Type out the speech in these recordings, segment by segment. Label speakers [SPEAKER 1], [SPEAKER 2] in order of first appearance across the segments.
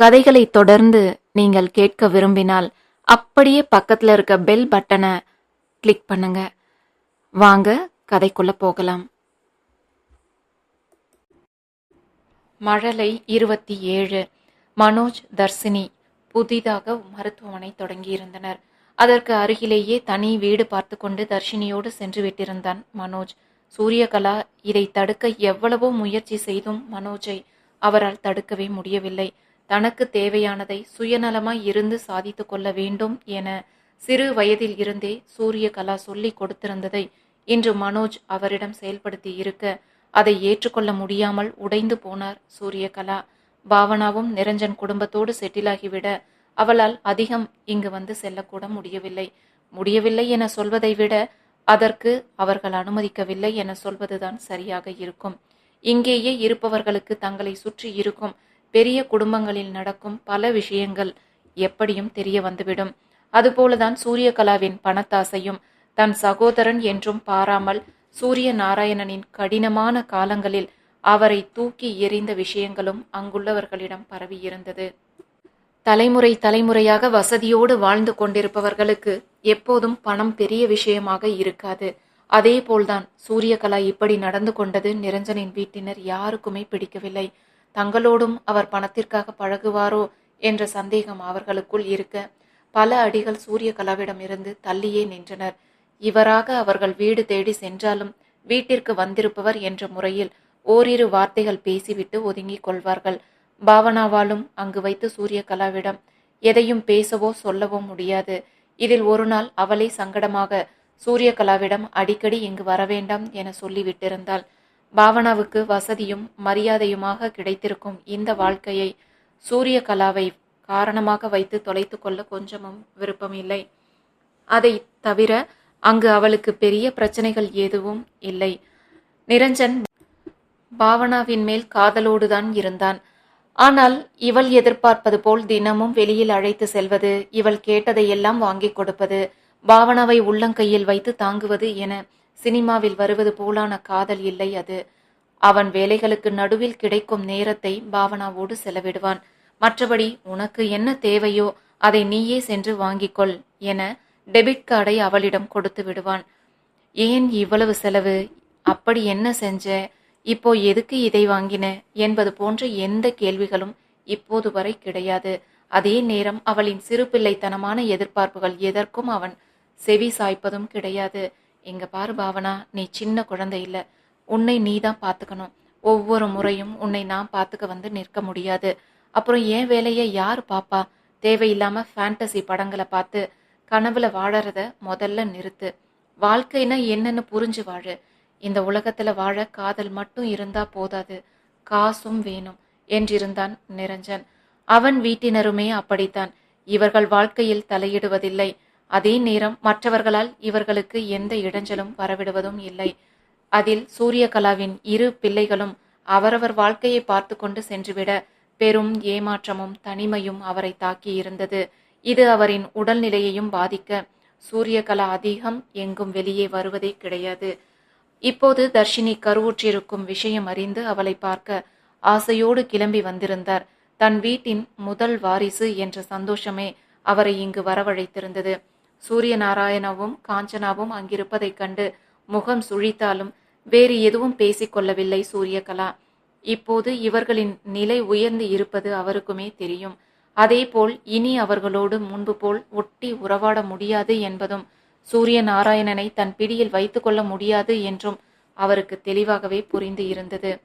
[SPEAKER 1] கதைகளை தொடர்ந்து நீங்கள் கேட்க விரும்பினால் அப்படியே பக்கத்தில் இருக்க பெல் பட்டனை கிளிக் பண்ணுங்க. வாங்க கதைக்குள்ள போகலாம். மழலை இருபத்தி ஏழு. மனோஜ் தர்சினி புதிதாக மருத்துவமனை தொடங்கியிருந்தனர். அதற்கு அருகிலேயே தனி வீடு பார்த்து கொண்டு தர்ஷினியோடு சென்று விட்டிருந்தான் மனோஜ். சூரியகலா இதை தடுக்க எவ்வளவோ முயற்சி செய்தும் மனோஜை அவரால் தடுக்கவே முடியவில்லை. தனக்கு தேவையானதை சுயநலமாய் இருந்து சாதித்து கொள்ள வேண்டும் என சிறு வயதில் இருந்தே சூரியகலா சொல்லி கொடுத்திருந்ததை இன்று மனோஜ் அவரிடம் செயல்படுத்தி இருக்க அதை ஏற்றுக்கொள்ள முடியாமல் உடைந்து போனார் சூரியகலா பாவனாவும் நிரஞ்சன் குடும்பத்தோடு செட்டிலாகிவிட அவளால் அதிகம் இங்கு வந்து செல்லக்கூட முடியவில்லை. முடியவில்லை என சொல்வதை விட அதற்கு அவர்கள் அனுமதிக்கவில்லை என சொல்வதுதான் சரியாக இருக்கும். இங்கேயே இருப்பவர்களுக்கு தங்களை சுற்றி இருக்கும் பெரிய குடும்பங்களில் நடக்கும் பல விஷயங்கள் எப்படியும் தெரிய வந்துவிடும். அதுபோலதான் சூரியகலாவின் பணத்தாசையும் தன் சகோதரன் என்றும் பாராமல் சூரிய நாராயணனின் கடினமான காலங்களில் அவரை தூக்கி எறிந்த விஷயங்களும் அங்குள்ளவர்களிடம் பரவியிருந்தது. தலைமுறை தலைமுறையாக வசதியோடு வாழ்ந்து கொண்டிருப்பவர்களுக்கு எப்போதும் பணம் பெரிய விஷயமாக இருக்காது. அதே போல்தான் சூரியகலா இப்படி நடந்து கொண்டது நிரஞ்சனின் வீட்டினர் யாருக்குமே பிடிக்கவில்லை. தங்களோடும் அவர் பணத்திற்காக பழகுவாரோ என்ற சந்தேகம் அவர்களுக்குள் இருக்க பல அடிகள் சூரியகலாவிடம் இருந்து தள்ளியே நின்றனர். இவராக அவர்கள் வீடு தேடி சென்றாலும் வீட்டிற்கு வந்திருப்பவர் என்ற முறையில் ஓரிரு வார்த்தைகள் பேசிவிட்டு ஒதுங்கிக் கொள்வார்கள். பாவனாவாலும் அங்கு வைத்து சூரியகலாவிடம் எதையும் பேசவோ சொல்லவோ முடியாது. இதில் ஒரு நாள் அவளே சங்கடமாக சூரியகலாவிடம் அடிக்கடி இங்கு வரவேண்டாம் என சொல்லிவிட்டிருந்தாள். பாவனாவுக்கு வசதியும் மரியாதையுமாக கிடைத்திருக்கும் இந்த வாழ்க்கையை சூரியகலாவை காரணமாக வைத்து தொலைத்து கொள்ள கொஞ்சமும் விருப்பமில்லை அதை தவிர அங்கு அவளுக்கு பெரிய பிரச்சனைகள் எதுவும் இல்லை. நிரஞ்சன் பாவனாவின் மேல் காதலோடுதான் இருந்தான். ஆனால் இவள் எதிர்பார்ப்பது போல் தினமும் வெளியில் அழைத்து செல்வது இவள் கேட்டதையெல்லாம் வாங்கிக் கொடுப்பது பாவனாவை உள்ளங்கையில் வைத்து தாங்குவது என சினிமாவில் வருவது போலான காதல் இல்லை அது. அவன் வேலைகளுக்கு நடுவில் கிடைக்கும் நேரத்தை பாவனாவோடு செலவிடுவான். மற்றபடி உனக்கு என்ன தேவையோ அதை நீயே சென்று வாங்கிக்கொள் என டெபிட் கார்டை அவளிடம் கொடுத்து விடுவான். ஏன் இவ்வளவு செலவு? அப்படி என்ன செஞ்ச? இப்போ எதுக்கு இதை வாங்கின? என்பது போன்ற எந்த கேள்விகளும் இப்போது வரை கிடையாது. அதே நேரம் அவளின் சிறு பிள்ளைத்தனமான எதிர்பார்ப்புகள் எதற்கும் அவன் செவி சாய்ப்பதும் கிடையாது. எங்க பாரு பாவனா நீ சின்ன குழந்தை இல்ல. உன்னை நீ தான் பார்த்துக்கணும் ஒவ்வொரு முறையும் உன்னை நான் பார்த்துக்க வந்து நிற்க முடியாது. அப்புறம் என் வேலையை யார் பாப்பா? தேவையில்லாம ஃபேண்டசி படங்களை பார்த்து கனவுல வாழறத முதல்ல நிறுத்து. வாழ்க்கைனா என்னன்னு புரிஞ்சு வாழு. இந்த உலகத்துல வாழ காதல் மட்டும் இருந்தா போதாது. காசும் வேணும் என்றிருந்தான் நிரஞ்சன். அவன் வீட்டினருமே அப்படித்தான். இவர்கள் வாழ்க்கையில் தலையிடுவதில்லை. அதே நேரம் மற்றவர்களால் இவர்களுக்கு எந்த இடைஞ்சலும் வரவிடுவதும் இல்லை. அதில் சூரியகலாவின் இரு பிள்ளைகளும் அவரவர் வாழ்க்கையை பார்த்து கொண்டு சென்றுவிட பெரும் ஏமாற்றமும் தனிமையும் அவரை தாக்கி இருந்தது. இது அவரின் உடல்நிலையையும் பாதிக்க சூரியகலா அதிகம் எங்கும் வெளியே வருவதே கிடையாது. இப்போது தர்ஷினி கருவுற்றிருக்கும் விஷயம் அறிந்து அவளை பார்க்க ஆசையோடு கிளம்பி வந்திருந்தார். தன் வீட்டின் முதல் வாரிசு என்ற சந்தோஷமே அவரை இங்கு வரவழைத்திருந்தது. சூரிய நாராயணவும் காஞ்சனாவும் அங்கிருப்பதைக் கண்டு முகம் சுழித்தாலும் வேறு எதுவும் பேசிக்கொள்ளவில்லை சூரியகலா. இப்போது இவர்களின் நிலை உயர்ந்து இருப்பது அவருக்குமே தெரியும். அதேபோல் இனி அவர்களோடு முன்பு போல் ஒட்டி உறவாட முடியாது என்பதும் சூரிய நாராயணனை தன் பிடியில் வைத்துக்கொள்ள முடியாது என்றும் அவருக்கு தெளிவாகவே புரிந்து இருந்தது.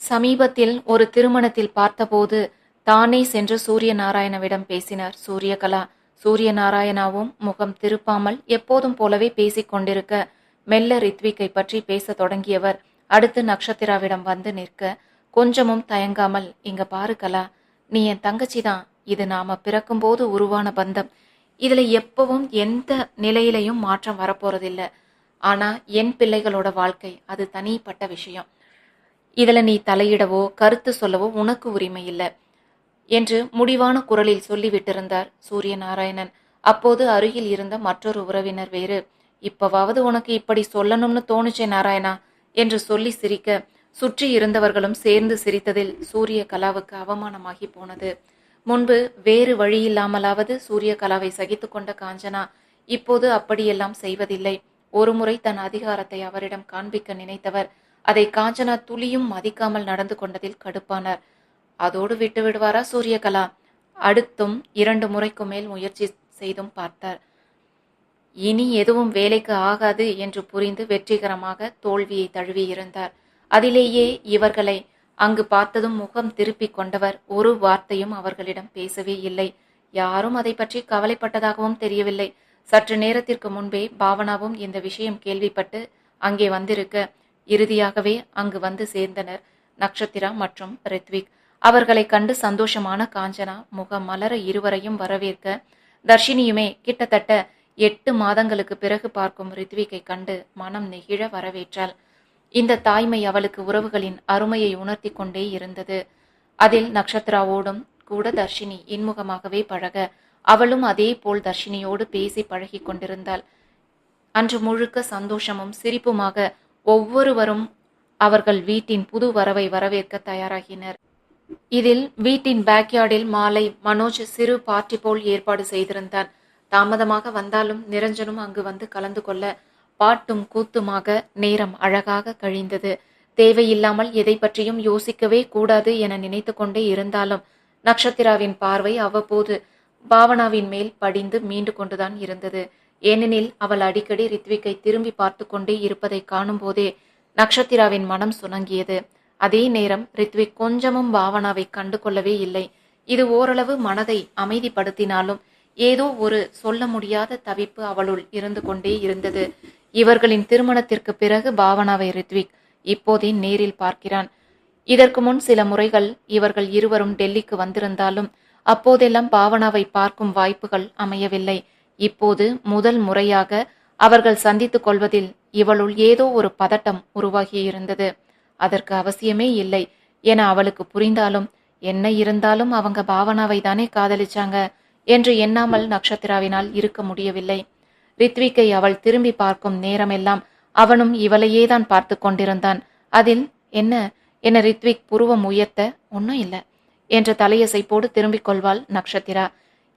[SPEAKER 1] சமீபத்தில் ஒரு திருமணத்தில் பார்த்தபோது தானே சென்று சூரிய நாராயணவிடம் பேசினார் சூரியகலா. சூரிய நாராயணாவும் முகம் திருப்பாமல் எப்போதும் போலவே பேசிக் கொண்டிருக்க மெல்ல ரித்விக்கை பற்றி பேச தொடங்கியவர். அடுத்து நக்ஷத்திராவிடம் வந்து நிற்க கொஞ்சமும் தயங்காமல் இங்க பாரு கலா நீ என் தங்கச்சி தான். இது நாம பிறக்கும்போது உருவான பந்தம். இதுல எப்பவும் எந்த நிலையிலையும் மாற்றம் வரப்போறதில்ல. ஆனா என் பிள்ளைகளோட வாழ்க்கை அது தனிப்பட்ட விஷயம். இதுல நீ தலையிடவோ கருத்து சொல்லவோ உனக்கு உரிமை இல்லை. என்று முடிவான குரலில் சொல்லிவிட்டிருந்தார் சூரியநாராயணன். அப்போது அருகில் இருந்த மற்றொரு உறவினர் வேறு இப்பவாவது உனக்கு இப்படி சொல்லணும்னு தோணுச்சே நாராயணா? என்று சொல்லி சிரிக்க சுற்றி இருந்தவர்களும் சேர்ந்து சிரித்ததில் சூரிய கலாவுக்கு அவமானமாகி போனது. முன்பு வேறு வழியில்லாமலாவது சூரிய கலாவை சகித்து கொண்ட காஞ்சனா இப்போது அப்படியெல்லாம் செய்வதில்லை. ஒருமுறை தன் அதிகாரத்தை அவரிடம் காண்பிக்க நினைத்தவர் அதை காஞ்சனா துளியும் மதிக்காமல் நடந்து கொண்டதில் கடுப்பானார். அதோடு விட்டு விடுவாரா சூரியகலா அடுத்தும் இரண்டு முறைக்கு மேல் முயற்சி செய்தும் பார்த்தார். இனி எதுவும் வேலைக்கு ஆகாது என்று புரிந்து வெற்றிகரமாக தோல்வியை தழுவியிருந்தார் அதிலேயே இவர்களை அங்கு பார்த்ததும் முகம் திருப்பிக் கொண்டவர் ஒரு வார்த்தையும் அவர்களிடம் பேசவே இல்லை. யாரும் அதை பற்றி கவலைப்பட்டதாகவும் தெரியவில்லை. சற்று நேரத்திற்கு முன்பே பாவனாவும் இந்த விஷயம் கேள்விப்பட்டு அங்கே வந்திருக்க இறுதியாகவே அங்கு வந்து சேர்ந்தனர் நக்ஷத்திரா மற்றும் ரித்விக். அவர்களை கண்டு சந்தோஷமான காஞ்சனா முகம் மலர இருவரையும் வரவேற்க தர்ஷினியுமே கிட்டத்தட்ட எட்டு மாதங்களுக்கு பிறகு பார்க்கும் ரித்விக்கை கண்டு மனம் நெகிழ வரவேற்றாள். இந்த தாய்மை அவளுக்கு உறவுகளின் அருமையை உணர்த்தி கொண்டே இருந்தது. அதில் நக்ஷத்ராவோடும் கூட தர்ஷினி இன்முகமாகவே பழக அவளும் அதே போல் தர்ஷினியோடு பேசி பழகி கொண்டிருந்தாள். அன்று முழுக்க சந்தோஷமும் சிரிப்புமாக ஒவ்வொருவரும் அவர்கள் வீட்டின் புது வரவை வரவேற்க தயாராகினர். இதில் வீட்டின் பேக்யார்டில் மாலை மனோஜ் சிறு பார்ட்டி போல் ஏற்பாடு செய்திருந்தான் தாமதமாக வந்தாலும் நிரஞ்சனும் அங்கு வந்து கலந்து கொள்ள பாட்டும் கூத்துமாக நேரம் அழகாக கழிந்தது. தேவையில்லாமல் எதை பற்றியும் யோசிக்கவே கூடாது என நினைத்து கொண்டே இருந்தாலும் நக்ஷத்திராவின் பார்வை அவ்வப்போது பாவனாவின் மேல் படிந்து மீண்டு கொண்டுதான் இருந்தது. ஏனெனில் அவள் அடிக்கடி ரித்விக்கை திரும்பி பார்த்து கொண்டே இருப்பதை காணும் போதே நக்ஷத்திராவின் மனம் சுணங்கியது. அதே நேரம் ரித்விக் கொஞ்சமும் பாவனாவை கண்டு கொள்ளவே இல்லை. இது ஓரளவு மனதை அமைதிப்படுத்தினாலும் ஏதோ ஒரு சொல்ல முடியாத தவிப்பு அவளுள் இருந்து கொண்டே இருந்தது. இவர்களின் திருமணத்திற்கு பிறகு பாவனாவை ரித்விக் இப்போதே நேரில் பார்க்கிறான். இதற்கு முன் சில முறைகள் இவர்கள் இருவரும் டெல்லிக்கு வந்திருந்தாலும் அப்போதெல்லாம் பாவனாவை பார்க்கும் வாய்ப்புகள் அமையவில்லை. இப்போது முதல் முறையாக அவர்கள் சந்தித்துக் கொள்வதில் இவளுள் ஏதோ ஒரு பதட்டம் உருவாகியிருந்தது. அதற்கு அவசியமே இல்லை. என அவளுக்கு புரிந்தாலும் என்ன இருந்தாலும் அவங்க பாவனாவை தானே காதலிச்சாங்க என்று எண்ணாமல் நக்ஷத்திராவினால் இருக்க முடியவில்லை. ரித்விக்கை அவள் திரும்பி பார்க்கும் நேரமெல்லாம் அவனும் இவளையே தான் பார்த்து கொண்டிருந்தான். அதில் என்ன என ரித்விக் புருவம் உயர்த்த ஒன்றும் இல்லை என்ற தலையசைப்போடு திரும்பிக் கொள்வாள் நக்ஷத்திரா.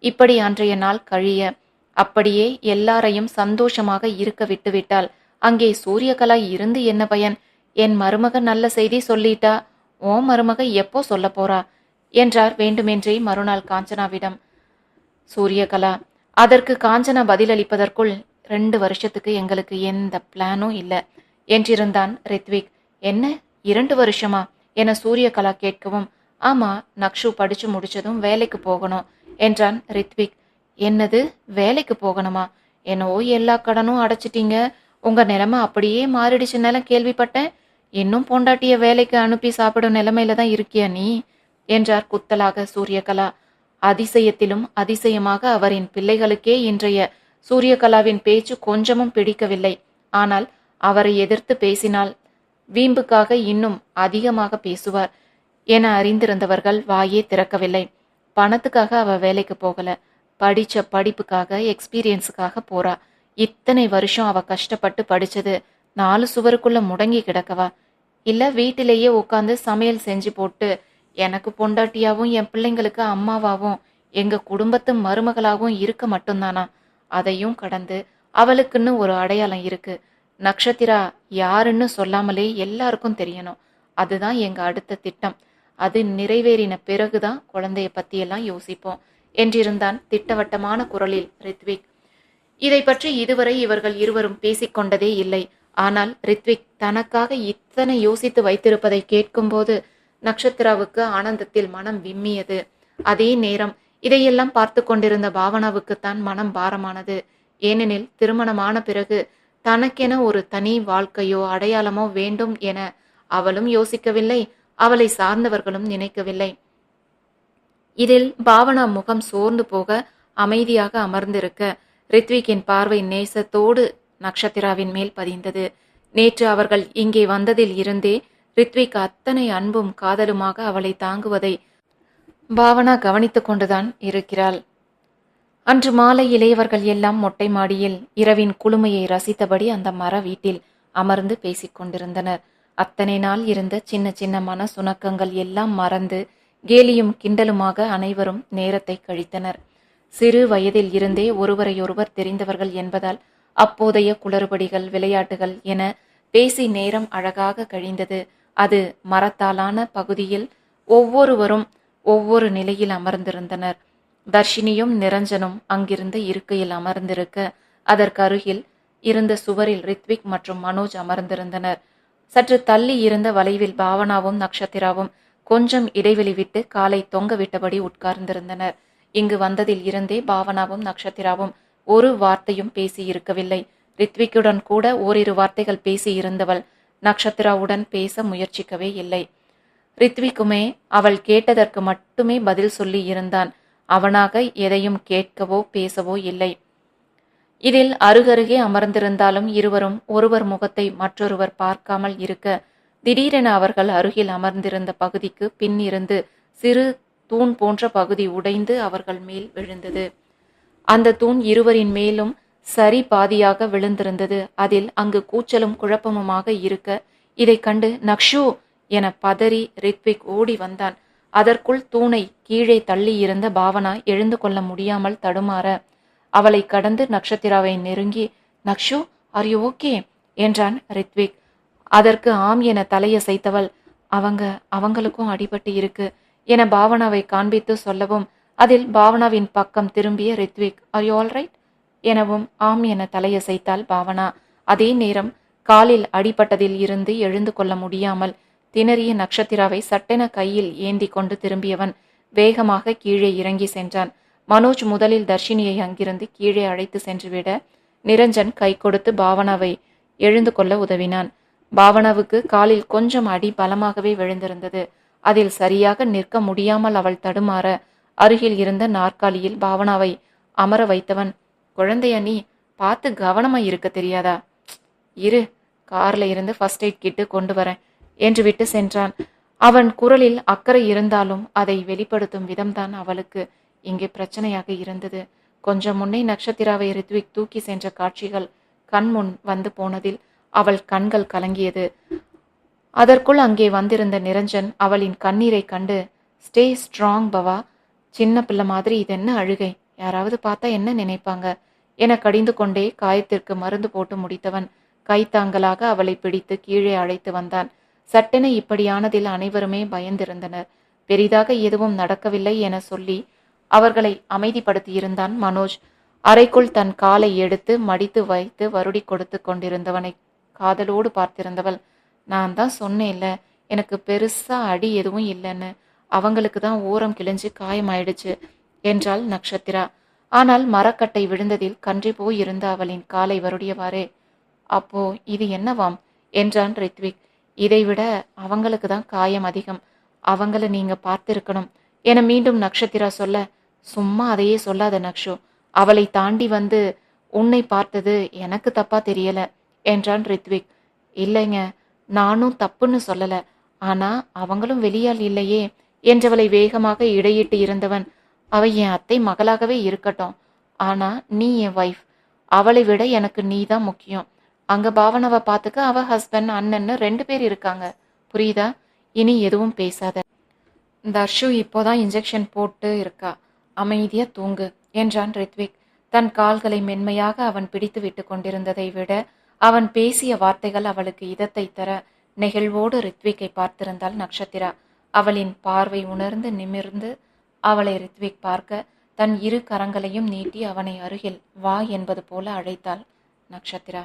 [SPEAKER 1] இப்படி அன்றைய நாள் கழிய அப்படியே எல்லாரையும் சந்தோஷமாக இருக்க விட்டுவிட்டாள். அங்கே சூரியகலா இருந்து என்ன பயன்? என் மருமக நல்ல செய்தி சொல்லிட்டா ஓ மருமக எப்போ சொல்ல போறா? என்றார் வேண்டுமென்றே மறுநாள் காஞ்சனாவிடம். சூரியகலா அதற்கு காஞ்சனா பதிலளிப்பதற்குள் ரெண்டு வருஷத்துக்கு எங்களுக்கு எந்த பிளானும் இல்லை என்றிருந்தான் ரித்விக். என்ன இரண்டு வருஷமா? என சூரியகலா கேட்கவும் ஆமா நக்ஷு படிச்சு முடிச்சதும் வேலைக்கு போகணும் என்றான் ரித்விக். என்னது வேலைக்கு போகணுமா? என்னவோ எல்லா கடனும் அடைச்சிட்டீங்க. உங்க நிலைமை அப்படியே மாறிடுச்சு கேள்விப்பட்டேன். இன்னும் பொண்டாட்டிய வேலைக்கு அனுப்பி சாப்பிடும் நிலைமையில தான் இருக்கியா நீ? என்றார் குத்தலாக சூரியகலா. அதிசயத்திலும் அதிசயமாக அவரின் பிள்ளைகளுக்கே இன்றைய சூரியகலாவின் பேச்சு கொஞ்சமும் பிடிக்கவில்லை. ஆனால் அவரை எதிர்த்து பேசினால் வீம்புக்காக இன்னும் அதிகமாக பேசுவார் என அறிந்திருந்தவர்கள் வாயே திறக்கவில்லை. பணத்துக்காக அவ வேலைக்கு போகல. படிச்ச படிப்புக்காக எக்ஸ்பீரியன்ஸுக்காக போறா. இத்தனை வருஷம் அவ கஷ்டப்பட்டு படிச்சது நாலு சுவருக்குள்ள முடங்கி கிடக்கவா? இல்ல வீட்டிலேயே உட்காந்து சமையல் செஞ்சு போட்டு எனக்கு பொண்டாட்டியாவும் என் பிள்ளைங்களுக்கு அம்மாவாவும் எங்க குடும்பத்து மருமகளாகவும் இருக்க மட்டும்தானா? அதையும் கடந்து அவளுக்குன்னு ஒரு அடையாளம் இருக்கு. நக்ஷத்திரா யாருன்னு சொல்லாமலே எல்லாருக்கும் தெரியணும். அதுதான் எங்க அடுத்த திட்டம். அது நிறைவேறின பிறகுதான் குழந்தைய பத்தியெல்லாம் யோசிப்போம் என்றிருந்தான் திட்டவட்டமான குரலில் ரித்விக். இதை பற்றி இதுவரை இவர்கள் இருவரும் பேசிக்கொண்டதே இல்லை. ஆனால் ரித்விக் தனக்காக இத்தனை யோசித்து வைத்திருப்பதை கேட்கும்போது நக்ஷத்திராவுக்கு ஆனந்தத்தில் மனம் விம்மியது. அதே நேரம் இதையெல்லாம் பார்த்து கொண்டிருந்த பாவனாவுக்குத்தான் மனம் பாரமானது. ஏனெனில் திருமணமான பிறகு தனக்கென ஒரு தனி வாழ்க்கையோ அடையாளமோ வேண்டும் என அவளும் யோசிக்கவில்லை அவளை சார்ந்தவர்களும் நினைக்கவில்லை. இதில் பாவனா முகம் சோர்ந்து போக அமைதியாக அமர்ந்திருக்க ரித்விக்கின் பார்வை நேசத்தோடு நக்ஷத்திராவின் மேல் பதிந்தது. நேற்று அவர்கள் இங்கே வந்ததில் இருந்தே ரித்விக் அத்தனை அன்பும் காதலுமாக அவளை தாங்குவதை பாவனா கவனித்துக் கொண்டுதான் இருக்கிறாள். அன்று மாலை இளையவர்கள் எல்லாம் மொட்டை மாடியில் இரவின் குளுமையை ரசித்தபடி அந்த மர வீட்டில் அமர்ந்து பேசிக் கொண்டிருந்தனர். அத்தனை நாள் இருந்த சின்ன சின்ன மன சுணக்கங்கள் எல்லாம் மறந்து கேலியும் கிண்டலுமாக அனைவரும் நேரத்தை கழித்தனர். சிறு வயதில் இருந்தே ஒருவரையொருவர் தெரிந்தவர்கள் என்பதால் அப்போதைய குளறுபடிகள் விளையாட்டுகள் என பேசி நேரம் அழகாக கழிந்தது. அது மரத்தாலான பகுதியில் ஒவ்வொருவரும் ஒவ்வொரு நிலையில் அமர்ந்திருந்தனர். தர்ஷினியும் நிரஞ்சனும் அங்கிருந்த இருக்கையில் அமர்ந்திருக்க அதற்கு அருகில் இருந்த சுவரில் ரித்விக் மற்றும் மனோஜ் அமர்ந்திருந்தனர். சற்று தள்ளி இருந்த வளைவில் பாவனாவும் நக்ஷத்திராவும் கொஞ்சம் இடைவெளி விட்டு காலை தொங்க விட்டபடி உட்கார்ந்திருந்தனர். இங்கு வந்ததில் இருந்தே பாவனாவும் நக்ஷத்திராவும் ஒரு வார்த்தையும் பேசி இருக்கவில்லை ரித்விக்குடன் கூட ஓரிரு வார்த்தைகள் பேசியிருந்தவள் நக்ஷத்திராவுடன் பேச முயற்சிக்கவே இல்லை. ரித்விக்குமே அவள் கேட்டதற்கு மட்டுமே பதில் சொல்லி இருந்தான் அவனாக எதையும் கேட்கவோ பேசவோ இல்லை. இதில் அருகருகே அமர்ந்திருந்தாலும் இருவரும் ஒருவர் முகத்தை மற்றொருவர் பார்க்காமல் இருக்க திடீரென அவர்கள் அருகில் அமர்ந்திருந்த பகுதிக்கு பின் இருந்து சிறு தூண் போன்ற பகுதி உடைந்து அவர்கள் மேல் விழுந்தது. அந்த தூண் இருவரின் மேலும் சரி பாதியாக விழுந்திருந்தது. அதில் அங்கு கூச்சலும் குழப்பமுமாக இருக்க இதைக் கண்டு நக்ஷு என பதறி ரித்விக் ஓடி வந்தான். அதற்குள் தூணை கீழே தள்ளி இருந்த பாவனா எழுந்து கொள்ள முடியாமல் தடுமாற அவளை கடந்து நக்ஷத்திராவை நெருங்கி நக்ஷு ஆர் யூ ஓகே என்றான் ரித்விக். அதற்கு ஆம் என தலையசைத்தவள் அவங்க அவங்களுக்கும் அடிபட்டு இருக்கு என பாவனாவை காண்பித்து சொல்லவும் அதில் பாவனாவின் பக்கம் திரும்பிய Rithvik are you all right எனவும் ஆம் என தலையசைத்தாள் பாவனா. அதே நேரம் காலில் அடிபட்டதில் இருந்து எழுந்து கொள்ள முடியாமல் திணறிய நக்ஷத்திராவை சட்டென கையில் ஏந்தி கொண்டு திரும்பியவன் வேகமாக கீழே இறங்கி சென்றான். மனோஜ் முதலில் தர்ஷினியை அங்கிருந்து கீழே அழைத்து சென்றுவிட நிரஞ்சன் கை கொடுத்து பாவனாவை எழுந்து கொள்ள உதவினான். பாவனாவுக்கு காலில் கொஞ்சம் அடி பலமாகவே விழுந்திருந்தது. அதில் சரியாக நிற்க முடியாமல் அவள் தடுமாற அருகில் இருந்த நாற்காலியில் பாவனாவை அமர வைத்தவன் குழந்தைய நீ பார்த்து கவனமா இருக்க தெரியாதா? இரு கார்ல இருந்து ஃபர்ஸ்ட் எய்ட் கிட்டு கொண்டு வரேன் என்று விட்டு சென்றான். அவன் குரலில் அக்கறை இருந்தாலும் அதை வெளிப்படுத்தும் விதம்தான் அவளுக்கு இங்கே பிரச்சனையாக இருந்தது. கொஞ்சம் முன்னே நட்சத்திராவை ரித்விக் தூக்கி சென்ற காட்சிகள் கண் முன் வந்து போனதில் அவள் கண்கள் கலங்கியது. அதற்குள் அங்கே வந்திருந்த நிரஞ்சன் அவளின் கண்ணீரை கண்டு ஸ்டே ஸ்ட்ராங் பவா. சின்ன பிள்ளை மாதிரி இது என்ன அழுகை? யாராவது பார்த்தா என்ன நினைப்பாங்க? என கடிந்து கொண்டே காயத்திற்கு மருந்து போட்டு முடித்தவன் கைத்தாங்கலாக அவளை பிடித்து கீழே அழைத்து வந்தான். சட்டென இப்படியானதில் அனைவருமே பயந்திருந்தனர். பெரிதாக எதுவும் நடக்கவில்லை என சொல்லி அவர்களை அமைதிப்படுத்தியிருந்தான் மனோஜ். அறைக்குள் தன் காலை எடுத்து மடித்து வைத்து வருடி கொடுத்து கொண்டிருந்தவனை காதலோடு பார்த்திருந்தவள் நான் தான் சொன்னேன்ல எனக்கு பெருசா அடி எதுவும் இல்லைன்னு. அவங்களுக்கு தான் ஓரம் கிழிஞ்சு காயமாயிடுச்சு என்றாள் நக்ஷத்திரா. ஆனால் மரக்கட்டை விழுந்ததில் கன்றி போயிருந்த அவளின் காலை வருடியவாறே அப்போ இது என்னவாம்? என்றான் ரித்விக். இதைவிட அவங்களுக்கு தான் காயம் அதிகம். அவங்கள நீங்க பார்த்திருக்கணும். என மீண்டும் நக்ஷத்திரா சொல்ல சும்மா அதையே சொல்லாத நக்ஷு. அவளை தாண்டி வந்து உன்னை பார்த்தது எனக்கு தப்பா தெரியல என்றான் ரித்விக். இல்லைங்க நானும் தப்புன்னு சொல்லல. ஆனா அவங்களும் வெளியால் இல்லையே. என்றவளை வேகமாக இடையிட்டு இருந்தவன் அவ என் அத்தை மகளாகவே இருக்கட்டும். ஆனா நீ என் வைஃப் அவளை விட எனக்கு நீ தான் முக்கியம். அங்க பாவனவை பார்த்துக்க அவ ஹஸ்பண்ட் அண்ணன்னு ரெண்டு பேர் இருக்காங்க. புரியுதா? இனி எதுவும் பேசாத. தர்ஷு இப்போதான் இன்ஜெக்ஷன் போட்டு இருக்கா. அமைதியா தூங்கு என்றான் ரித்விக். தன் கால்களை மென்மையாக அவன் பிடித்து விட்டு கொண்டிருந்ததை விட அவன் பேசிய வார்த்தைகள் அவளுக்கு இதத்தை தர நெகிழ்வோடு ரித்விக்கை பார்த்திருந்தாள் நக்ஷத்திரா அவளின் பார்வை உணர்ந்து நிமிர்ந்து அவளை ரித்விக் பார்க்க தன் இரு கரங்களையும் நீட்டி அவனை அருகில் வா என்பது போல அழைத்தாள் நக்ஷத்திரா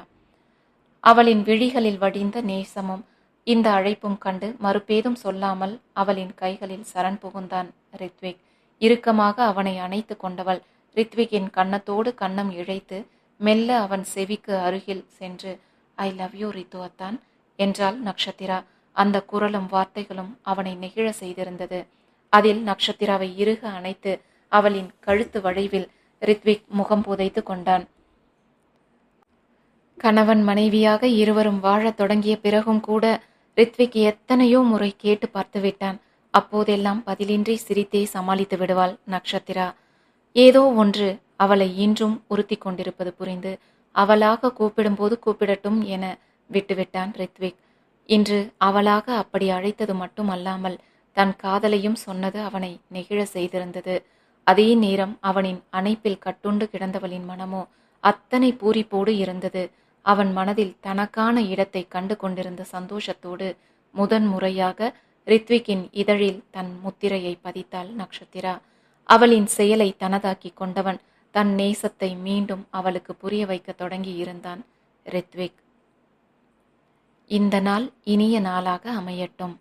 [SPEAKER 1] அவளின் விழிகளில் வடிந்த நேசமும் இந்த அழைப்பும் கண்டு மறுபேதும் சொல்லாமல் அவளின் கைகளில் சரண் புகுந்தான் ரித்விக். இறுக்கமாக அவனை அணைத்து கொண்டவள் ரித்விக்கின் கன்னத்தோடு கன்னம் இழைத்து மெல்ல அவன் செவிக்கு அருகில் சென்று ஐ லவ் யூ ரித்துவத்தான் என்றாள் நக்ஷத்திரா அந்த குரலும் வார்த்தைகளும் அவனை நெகிழ செய்திருந்தது. அதில் நட்சத்திராவை இறுக அணைத்து அவளின் கழுத்து வளைவில் ரித்விக் முகம் புதைத்து கொண்டான். கணவன் மனைவியாக இருவரும் வாழத் தொடங்கிய பிறகும் கூட ரித்விக் எத்தனையோ முறை கேட்டு பார்த்து விட்டான். அப்போதெல்லாம் பதிலின்றி சிரித்தே சமாளித்து விடுவாள் நட்சத்திரா. ஏதோ ஒன்று அவளை இன்றும் உறுத்தி கொண்டிருப்பது புரிந்து அவளாக கூப்பிடும்போது கூப்பிடட்டும் என விட்டுவிட்டான் ரித்விக். இன்று அவளாக அப்படி அழைத்தது மட்டுமல்லாமல் தன் காதலையும் சொன்னது அவனை நெகிழ செய்திருந்தது. அதே நேரம் அவனின் அணைப்பில் கட்டுண்டு கிடந்தவளின் மனமோ அத்தனை பூரிப்போடு இருந்தது. அவன் மனதில் தனக்கான இடத்தை கண்டு கொண்டிருந்த சந்தோஷத்தோடு முதன் முறையாக ரித்விக்கின் இதழில் தன் முத்திரையை பதித்தாள் நக்ஷத்திரா. அவளின் செயலை தனதாக்கி கொண்டவன் தன் நேசத்தை மீண்டும் அவளுக்கு புரிய வைக்க தொடங்கி இருந்தான் ரித்விக். இந்த நாள் இனிய நாளாக அமையட்டும்.